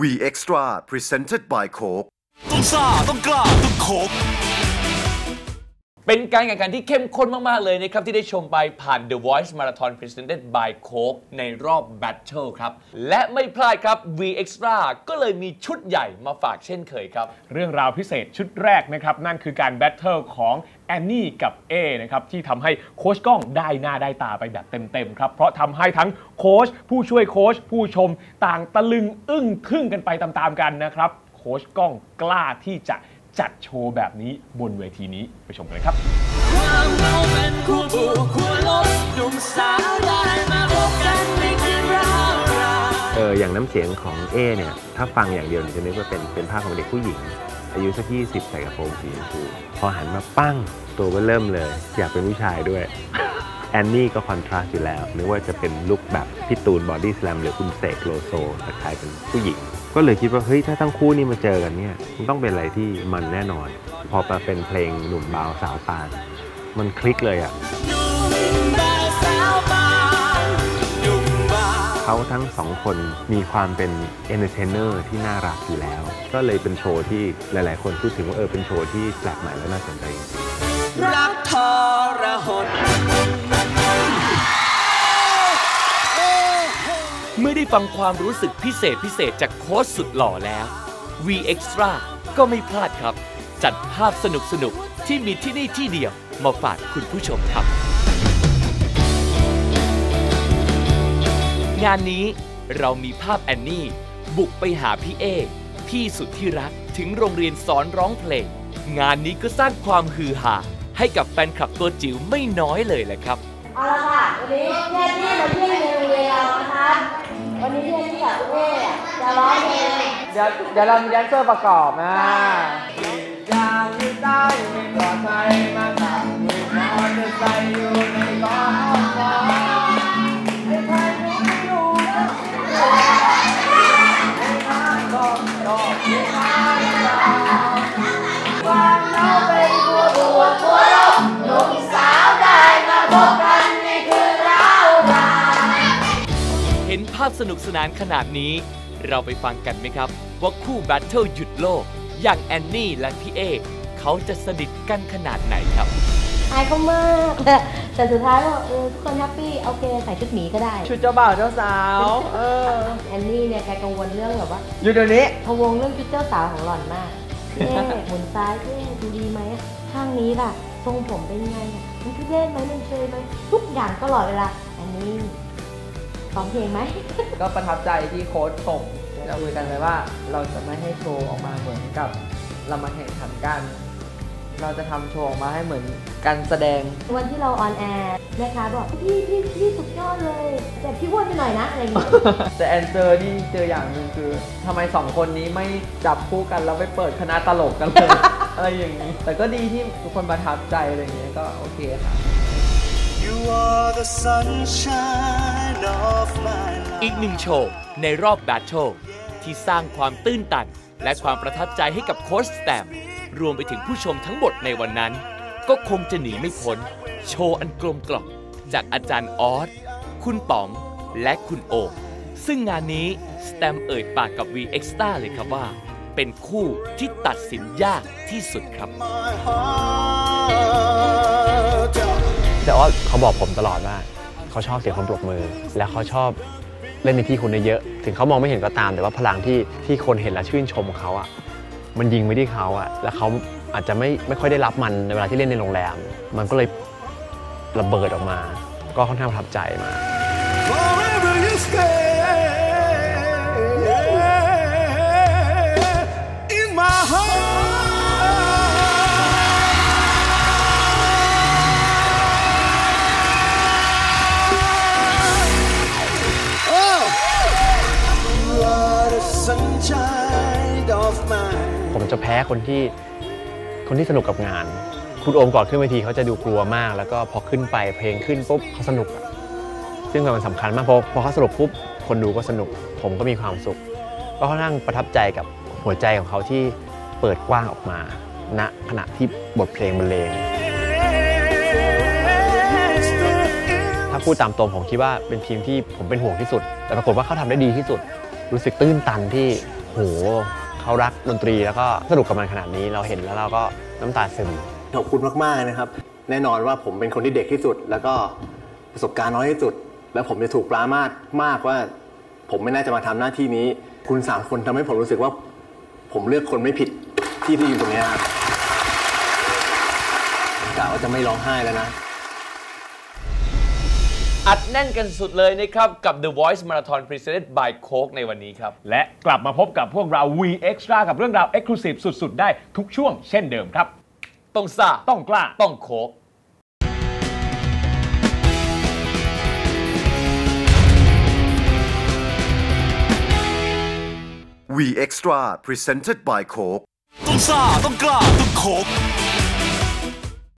V Extra Presented by Coke ต้องซ่าต้องกล้าต้องโคก เป็นการแข่งขันที่เข้มข้นมาก ๆ เลยนะครับ ที่ได้ชมไปผ่าน The Voice Marathon Presented by Coke ในรอบ Battle ครับ และไม่พลาดครับ V Extra ก็เลยมีชุดใหญ่มาฝากเช่นเคยครับ เรื่องราวพิเศษชุดแรกนะครับ นั่นคือการแบทเทิลของแอนนี่กับเอนะครับ ที่ทำให้โค้ชก้องได้หน้าได้ตาไปแบบเต็ม ๆ ครับ เพราะทำให้ทั้งโค้ชผู้ช่วยโค้ชผู้ชมต่างตะลึงอึ้งทึ่งกันไปตามๆกันนะครับโค้ชก้องกล้าที่จะ จัดโชว์แบบนี้บนเวทีนี้ไปชมกันเลยครับความเราเป็นคู่บวกคู่ลบหนุ่มสาวได้มาพบกันในคืนราวราเอออย่างน้ำเสียงของเอเนี่ย ถ้าฟังอย่างเดียวเนี่ยจะนึกว่าเป็นเป็นภาพของเด็กผู้หญิง อายุสักยี่สิบใส่กระโปรงสีชมพูพอหันมาปั้งตัวก็เริ่มเลย อยากเป็นผู้ชายด้วย แอนนี่ก็คอนทราสต์อยู่แล้วนึกว่าจะเป็นลุคแบบพี่ตูนบอดี้สแลมหรือคุณเสกโลโซแต่กลายเป็นผู้หญิง ก็เลยคิดว่าเฮ้ยถ้าทั้งคู่นี่มาเจอกันเนี่ยมันต้องเป็นอะไรที่มันแน่นอน พอมาเป็นเพลงหนุ่มบาวสาวปาน มันคลิกเลยอะหนุ่มบ่าวสาวบางหนุ่มบ่าวเขาทั้งสองคนมีความเป็นเอนเตอร์เทนเนอร์ที่น่ารักอยู่แล้ว ก็เลยเป็นโชว์ที่หลาย ๆ คนพูดถึงว่าเออเป็นโชว์ที่แปลกใหม่และน่าสนใจจริงรักทร ฟังความรู้สึกพิเศษพิเศษจากโค้ชสุดหล่อแล้ว V Extra ก็ไม่พลาดครับ จัดภาพสนุกสนุกที่มีที่นี่ที่เดียวมาฝากคุณผู้ชมครับ งานนี้เรามีภาพแอนนี่ บุกไปหาพี่เอ พี่สุดที่รักถึงโรงเรียนสอนร้องเพลง งานนี้ก็สร้างความฮือฮาให้กับแฟนคลับตัวจิ๋วไม่น้อยเลยแหละครับ เอาละค่ะ วันนี้เพื่อนที่มาเที่ย เพื่อนที่กับเพื่อนจะร้องเพลงเดี๋ยวเดี๋ยวเรามีแดนเซอร์ประกอบนะอย่างที่ใต้ไม่ปลอดภัยมาขับมีาพสนุกสนานขนาดนี้ เราไปฟังกันไหมครับ ว่าคู่แบทเทิลหยุดโลก อย่างแอนนี่และพี่เอเขาจะสนิทกันขนาดไหนครับอายเขามาก แต่แต่สุดท้ายก็เออทุกคนแฮปปี้โอเคใส่ชุดหมีก็ได้ ชุดเจ้าบ่าวเจ้าสาวเออแอนนี่เนี่ยแกกังวลเรื่องแบบว่าอยู่เดี๋ยวนี้พะวงเรื่องชุดเจ้าสาวของหล่อนมากเอ๊ะหมุนซ้ายเอ๊ะดูดีไหมข้างนี้ล่ะทรงผมเป็นไงอะมันทุเรศไหมมันเชยไหมทุกอย่างตลอดเวลาแอนนี่ ซ้อมเพลงไหม ก็ประทับใจที่โค้ชส่งเราคุยกันเลยว่า เราจะไม่ให้โชว์ออกมาเหมือนกับเรามาแข่งขันกัน เราจะทำโชว์ออกมาให้เหมือนการแสดง วันที่เราออนแอร์แม่ค้าบอกพี่พี่พี่สุดยอดเลย แต่พี่อ้วนไปหน่อยนะอะไรอย่างเงี้ยแต่แอนเจอนี่เจออย่างหนึ่งคือทำไมสองคนนี้ไม่จับคู่กันแล้วไปเปิดคณะตลกกันเลยอะไรอย่างนี้ แต่ก็ดีที่ทุกคนประทับใจอะไรอย่างเงี้ยก็โอเคค่ะ You are the sunshine of my life อีกหนึ่งโชว์ในรอบแบทเทิลที่สร้างความตื้นตัน และความประทับใจให้กับโค้ชสแตมรวมไปถึงผู้ชมทั้งหมดในวันนั้น ก็คงจะหนีไม่พ้น โชว์อันกลมกล่อมจากอาจารย์ออสคุณป๋องและคุณโอ ซึ่งงานนี้สแตมเอ่ยปากกับ V Extra เลยครับว่า เป็นคู่ที่ตัดสินยากที่สุดครับ แต่ว่าเขาบอกผมตลอดว่า เขาชอบเสียงคนปรบมือ และเขาชอบเล่นในที่คนเยอะ ถึงเขามองไม่เห็นก็ตาม แต่ว่าพลังที่ที่คนเห็นและชื่นชมเขาอะมันยิงไปที่เขาอะแล้วเขาอาจจะไม่ไม่ค่อยได้รับมันในเวลาที่เล่นในโรงแรม มันก็เลยระเบิดออกมา ก็ค่อนข้างประทับใจมาก Forever you stay จะแพ้คนที่คนที่สนุกกับงาน คุณโอมก่อนขึ้นเวทีเขาจะดูกลัวมาก แล้วก็พอขึ้นไปเพลงขึ้นปุ๊บเขาสนุกอะซึ่งมันสำคัญมากเพราะพอเขาสนุกปุ๊บคนดูก็สนุก ผมก็มีความสุข ก็ค่อนข้างประทับใจกับหัวใจของเขาที่เปิดกว้างออกมาณขณะที่บทเพลงบรรเลงถ้าพูดตามตรงผมคิดว่าเป็นทีมที่ผมเป็นห่วงที่สุด แต่ปรากฏว่าเขาทำได้ดีที่สุด รู้สึกตื้นตันที่โห เขารักดนตรีแล้วก็สนุกกับมันขนาดนี้เราเห็นแล้วเราก็น้ำตาซึมขอบคุณมากๆนะครับ แน่นอนว่าผมเป็นคนที่เด็กที่สุด แล้วก็ประสบการณ์น้อยที่สุด แล้วผมจะถูกปรามาสมากว่า ผมไม่น่าจะมาทำหน้าที่นี้ คุณสามคนทำให้ผมรู้สึกว่า ผมเลือกคนไม่ผิดที่ที่อยู่ตรงนี้ครับกะว่าจะไม่ร้องไห้แล้วนะ อัดแน่นกันสุดเลยนะครับกับ The Voice Marathon Presented by Coke ในวันนี้ครับ และกลับมาพบกับพวกเรา V Extra กับเรื่องราว Exclusive สุด ๆ ได้ทุกช่วงเช่นเดิมครับ ต้องซ่า ต้องกล้า ต้องโคก V Extra presented by Coke ต้องซ่า ต้องกล้า ต้องโคก